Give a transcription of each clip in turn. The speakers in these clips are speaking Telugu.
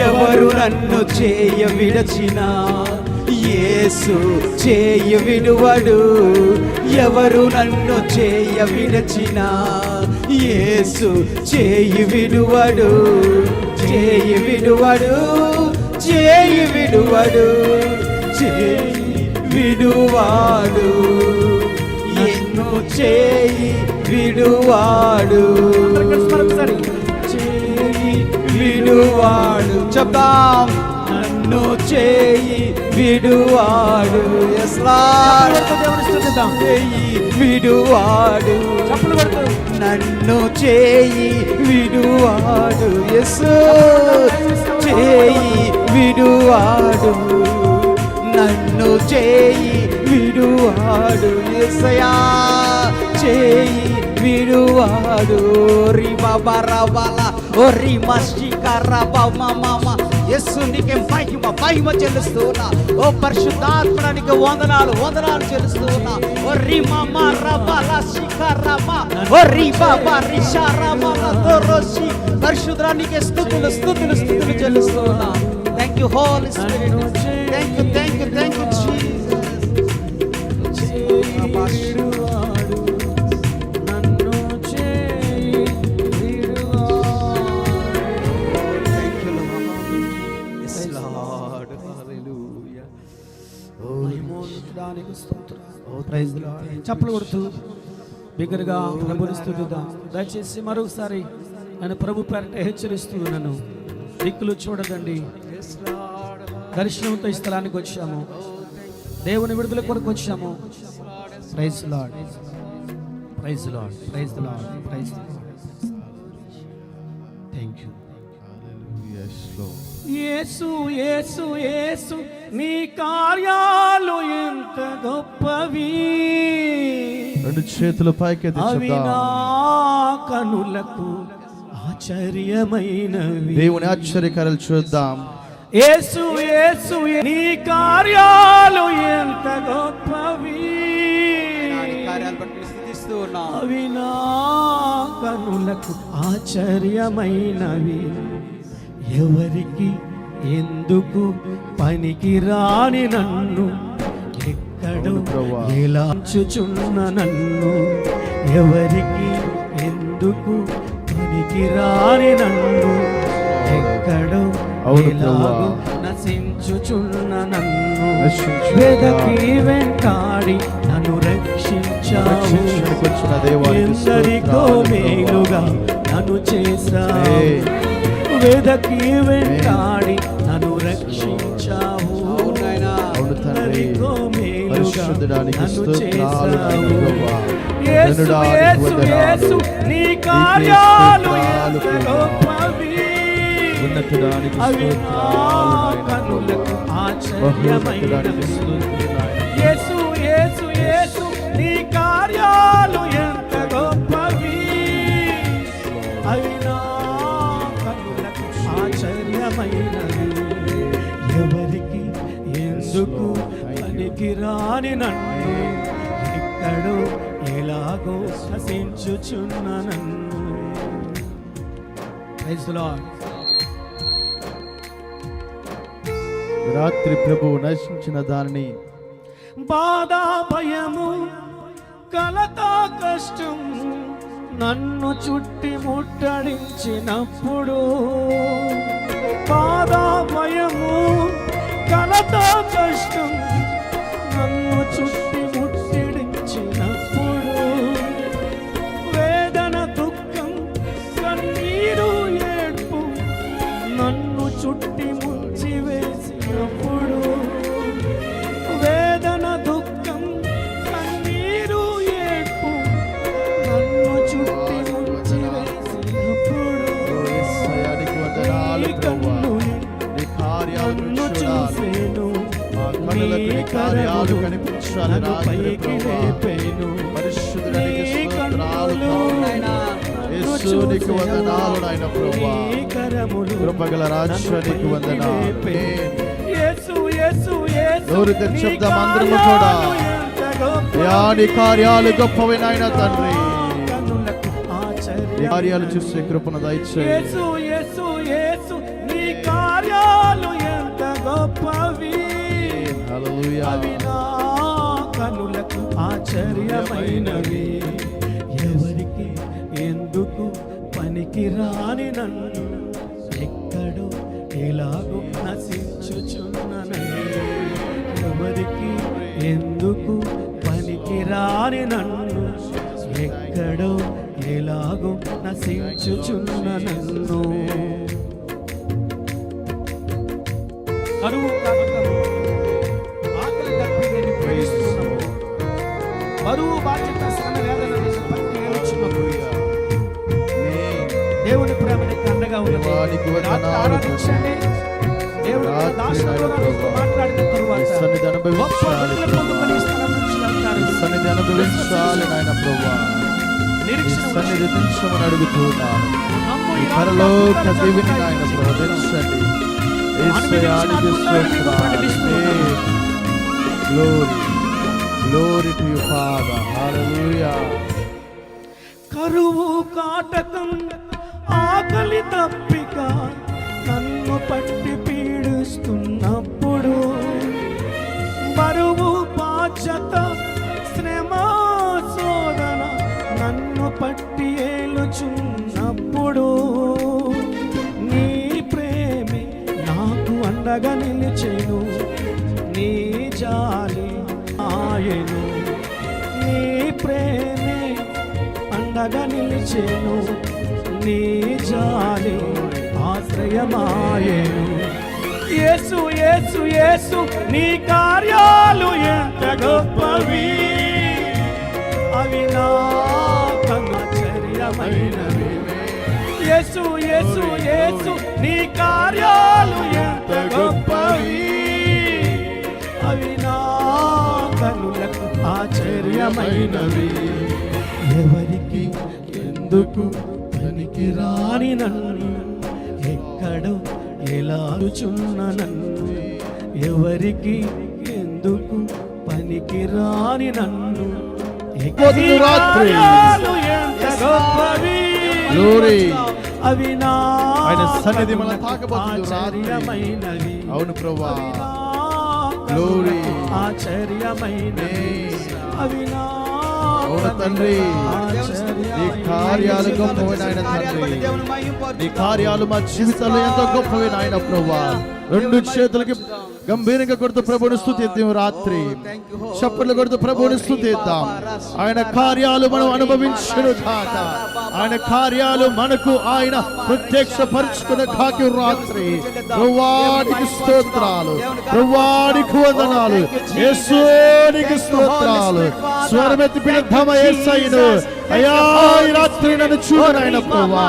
ఎవరు నన్ను చేయ విడచిన? యేసు చేయ విడువడు. ఎవరు నన్ను చేయ విడచిన? యేసు చేయి విడువడు. చేయి విడువడు. చేయి విడువడు. చేయి విడువాడు. ఎన్ను చేయి విడువాడు. చేయి విడువాడు. చెప్తాం నన్ను చేయి విడువాడు చేయి విడువాడు. నన్ను చేయి విడువాడు ఎస్ చేయి విడువాడు. నన్ను చేయి విడువాడు ఎసయా చేయి విడువాడు. రి బాబా రబల ఓ రి మస్టిక రబ మమ యస్సు నీకే మహిమ మహిమ చెల్లిస్తున్నా. ఓ పరిశుద్ధాత్మడానికి వందనాలు వందనాలు చెల్లిస్తున్నా. ఓ రి మమ రబల శిఖ రమ. ఓ రి బాబా రి రమ తోరోసి పరిశుద్ధానికి స్థుతులు స్తుతులు స్తుతులు చెల్లిస్తున్నా. Thank you Holy Spirit thank you thank you thank you చప్పలు కొడుతూ బిగ్గరగా ప్రభుని స్థుతిద్దాం. దయచేసి మరొకసారి నేను ప్రభు పేరట హెచ్చరిస్తూ నన్ను దిక్కులు చూడదండి దర్శనంతో ఈ స్థలానికి వచ్చాము. దేవుని విడుదల కొరకు వచ్చాము. Praise Lord praise Lord praise Lord praise Lord యేసు యేసు యేసు నీ కార్యాలు ఎంత గొప్పవి. రెండు చేతులు పైకెత్తి అవి నా కనులకు ఆశ్చర్యమైనవి. దేవుని ఆశ్చర్యకారాలు చూద్దాం. యేసు యేసు నీ కార్యాలు ఎంత గొప్పవి. అవి నా కనులకు ఆశ్చర్యమైనవి. ఎవరికి ఎందుకు పనికి రాని నన్ను? ఎక్కడో. ఎలాంచుచున్న నన్ను? ఎవరికి ఎందుకు పనికి రాని నన్ను? ఎక్కడో. నశించుచున్న నన్ను? వెదకి వెంటాడి నన్ను రక్షించావు. ఎందరికో మేలుగా నన్ను చేశావు. వెదకి వెంటాడి నన్ను రక్షించావు అవును నాయనా. అవును తండ్రి ఎందరికో మేలుగా పరిశుద్ధుడానికి నన్ను స్తోత్రాలు చేశావు నాయన ప్రభువా. యేసు ధనుడానికి యేసు వందనాలు. యేసు నీ నీకే కార్యాలు స్తోత్రాలు ఎంత ప్రభువా. గొప్పవి ఉన్నతుడానికి అవి నా స్తోత్రాలు నాయన కనులకు ప్రభువా. ఆశ్చర్యమైనవి మహోన్నతుడానికి స్తుతులు నాయన. యేసు యేసు యేసు రాని నన్ను ఎక్కడో ఎలాగో హసించుచున్న నన్ను. రాత్రి ప్రభువు నశించిన దానిని బాధ భయము కలత కష్టం నన్ను చుట్టి ముట్టడించినప్పుడు బాధ భయము కలత కష్టం నన్ను పైకి. లేపేను కన్నులు నీకు చూసెను. వందనాలు నాయన ప్రభువా. కృపగల రాజు నీకు పైకి వందనాలు. నోరు అందరము కార్యాలు కూడా. ఎంత గొప్పవి. యా నీ కార్యాలు గొప్పవి నాయన తండ్రి. కార్యాలు చూసే కృపను దయచేయి యేసు యేసు యేసు నీ కార్యాలు హల్లెలూయా అవి నా కనులకు ఆశ్చర్యమైనవి ఎవరికి ఎందుకు పనికి రాని నన్ను? ఎక్కడో ఎలాగో నశించుచున్న నన్ను ఎవరికి ఎందుకు పనికి రాని నన్ను? ఎక్కడో ఎలాగో నశించుచున్న నన్ను కరువు బరువు బాధ్యత శ్రమ వేదనలు పట్టి ఏడ్చినప్పుడు దేవుని ప్రేమ నీకు అండగా ఉన్నది ఆరాధించండి. దేవుడు. మాట్లాడిన తరువాత సన్నిధి అనుభవించాలి. సన్నిధి అనుభవించాలి నాయన సన్నిధి దించమని అడుగుతున్నాను. నమ్ము ఈ ఈ పరలోక రాత్రి దివిని నాయన ప్రభు దించండి యేసయానికి స్తోత్రాలు. Glory glory to you Father hallelujah కరువు కాటకం ఆకలి తప్పిక అండగా నిలిచేను నీ జాలి ఆశ్రయమాయేను. యేసు యేసు యేసు నీ కార్యాలు ఎంత గొప్పవి. అవి నా కన్నచర్యమైనవి యేసు యేసు యేసు నీ కార్యాలు ఎంత గొప్పవి. అవి నా కనులకు ఆశ్చర్యమైనవి. ఎవరి ఎందుకు పనికి రాని నన్ను? ఎక్కడో ఎలాగుచున్న నన్ను? ఎవరికి ఎందుకు పనికి రాని నన్ను. అవి నా సన్నిధి రాత్రి. ఆశ్చర్యమైనవి. అవును ప్రభా. ఆశ్చర్యమైనవి. అవి నా అవును తండ్రి. నీ కార్యాలు గొప్పవి నాయన తండ్రి. నీ కార్యాలు మా జీవితాల్లో ఎంతో గొప్పవి నాయన ప్రభా. రెండు చేతులకి గంభీరంగా కొడుతూ ప్రభుని స్థుతిద్దాం రాత్రి. చప్పట్లు కొడుతూ ప్రభుని స్థుతిద్దాం. ఆయన కార్యాలు మనం అనుభవించను కాక ఆయన కార్యాలు మనకు ఆయన ప్రత్యక్ష పరుచుకున్న కాకి రాత్రి. ప్రభువానికి స్తోత్రాలు ప్రభువానికి వందనాలు యేసునికి స్తోత్రాలు. స్వరమెత్తి పిలుద్దామ యేసయ్యను అయ్యా ఈ రాత్రి నన్ను చూడు నాయన ప్రభా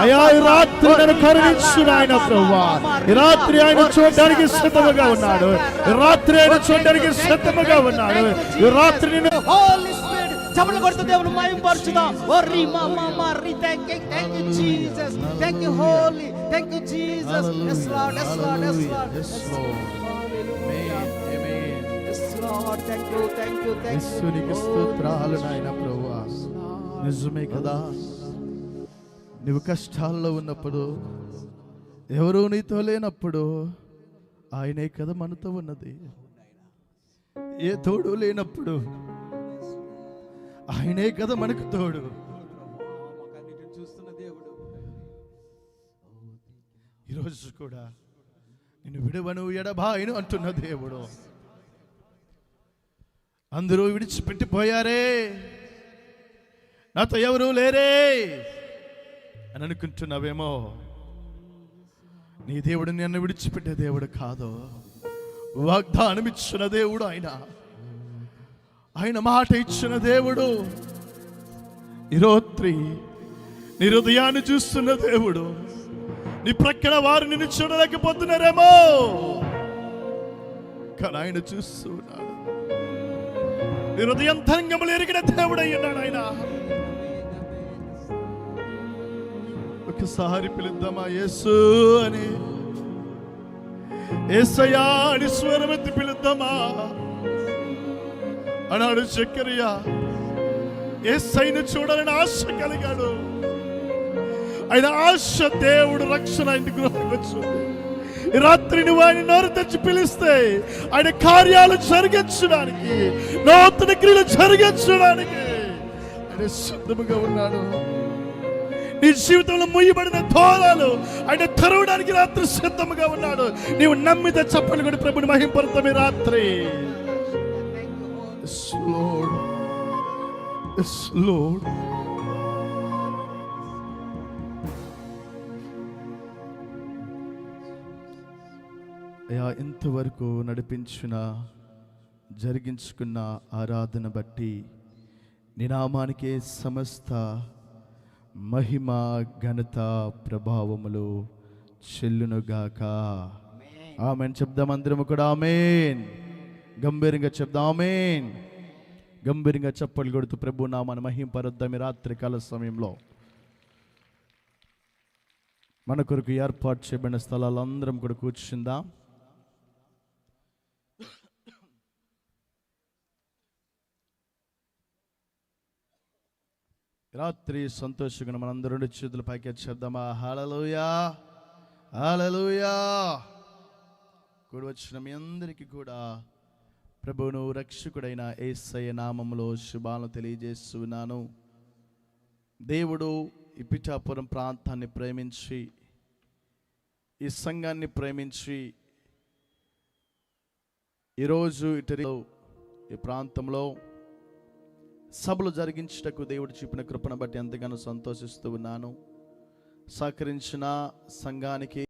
అయ్యా ఈ రాత్రి నన్ను కరుణించు నాయన ప్రభా ఈ రాత్రి ఆయన చూడడానికి సిద్ధముగా ఉన్నాడు. ఈ రాత్రి ఆయన చూడడానికి సిద్ధముగా ఉన్నాడు. ఈ రాత్రి నిన్ను హోలీ స్పిరిట్ చప్పట్లు కొడుతూ దేవుని మహిమపరచుదాం ఓ రి మా మా మా రి thank you thank you Jesus thank you holy thank you Jesus lord yes lord Yes, Lord. Amen. Amen. yes lord. Thank you thank you thank you. యేసునికి స్తోత్రాలు నాయన ప్రభువా నిజమే కదా? నువ్వు కష్టాల్లో ఉన్నప్పుడు ఎవరు నీతో లేనప్పుడు ఆయనే కదా మనతో ఉన్నది. ఏ తోడు లేనప్పుడు ఆయనే కదా మనకు తోడు. చూస్తున్న దేవుడు ఈరోజు కూడా నేను విడవను ఎడబాయిను అంటున్న దేవుడు. అందరూ విడిచిపెట్టిపోయారే. నాతో ఎవరు లేరే అని అనుకుంటున్నావేమో. నీ దేవుడు నిన్ను విడిచిపెట్టే దేవుడు కాదు. వాగ్దానం ఇచ్చిన దేవుడు ఆయన. ఆయన మాట ఇచ్చిన దేవుడు. ఈ నీ హృదయాన్ని చూస్తున్న దేవుడు. నీ ప్రక్కన వారు నిన్ను చూడలేకపోతున్నారేమో కానీ ఆయన చూస్తున్నాడు నీ హృదయం తంగములు ఎరిగిన దేవుడు అయ్యున్నాడు ఆయన. ఒక్కసారి పిలుద్దామా? యేసు అని. ఏసయ్యా అని స్వరమెత్తి పిలుద్దామా? అన్నాడు చక్కెరయ్య ఏసైను చూడాలని ఆశ కలిగాడు. ఆయన ఆశ దేవుడు రక్షణ ఇంటి గృహానికి వచ్చింది. రాత్రి నువ్వు ఆయన నోరు తెచ్చి పిలిస్తే ఆయన కార్యాలు జరిగించడానికి నూతన క్రియలు జరిగించడానికి. ఆయన సిద్ధముగా ఉన్నాడు. నీ జీవితంలో ముయ్యబడిన ద్వారాలు ఆయన తెరవడానికి రాత్రి సిద్ధముగా ఉన్నాడు నీవు నమ్మితే చెప్పని కూడా ప్రభుని మహింపడతాం రాత్రి Lord. Yes, Lord. అయ్యా ఇంతవరకు నడిపించిన జరిగించుకున్న ఆరాధన బట్టి నినామానికే సమస్త మహిమ ఘనత ప్రభావములు చెల్లునుగాక. ఆమెన్. చెప్దాం అందరం కూడా ఆమెన్. గంభీరంగా చెప్దాం ఆమెన్. గంభీరంగా చప్పట్లు కొడుతూ ప్రభు నామాన్ని మహింపరద్దాం ఈ రాత్రి కాల సమయంలో. మన కొరకు ఏర్పాటు చేయబడిన స్థలాలు అందరం కూడా కూర్చుందాం. రాత్రి సంతోషంగా మనందరూ రెండు చేతులు పైకి చేద్దామా హలలుయా హాలలుయా కూడి వచ్చిన మీ అందరికీ కూడా ప్రభువును రక్షకుడైన ఏసయ్య నామంలో శుభాలను తెలియజేస్తున్నాను. దేవుడు ఈ పిఠాపురం ప్రాంతాన్ని ప్రేమించి ఈ సంఘాన్ని ప్రేమించి ఈరోజు ఇటరి ఈ ప్రాంతంలో సభలు జరిగించుటకు దేవుడు చూపిన కృపను బట్టి ఎంతగానో సంతోషిస్తూ ఉన్నాను. సహకరించిన సంఘానికి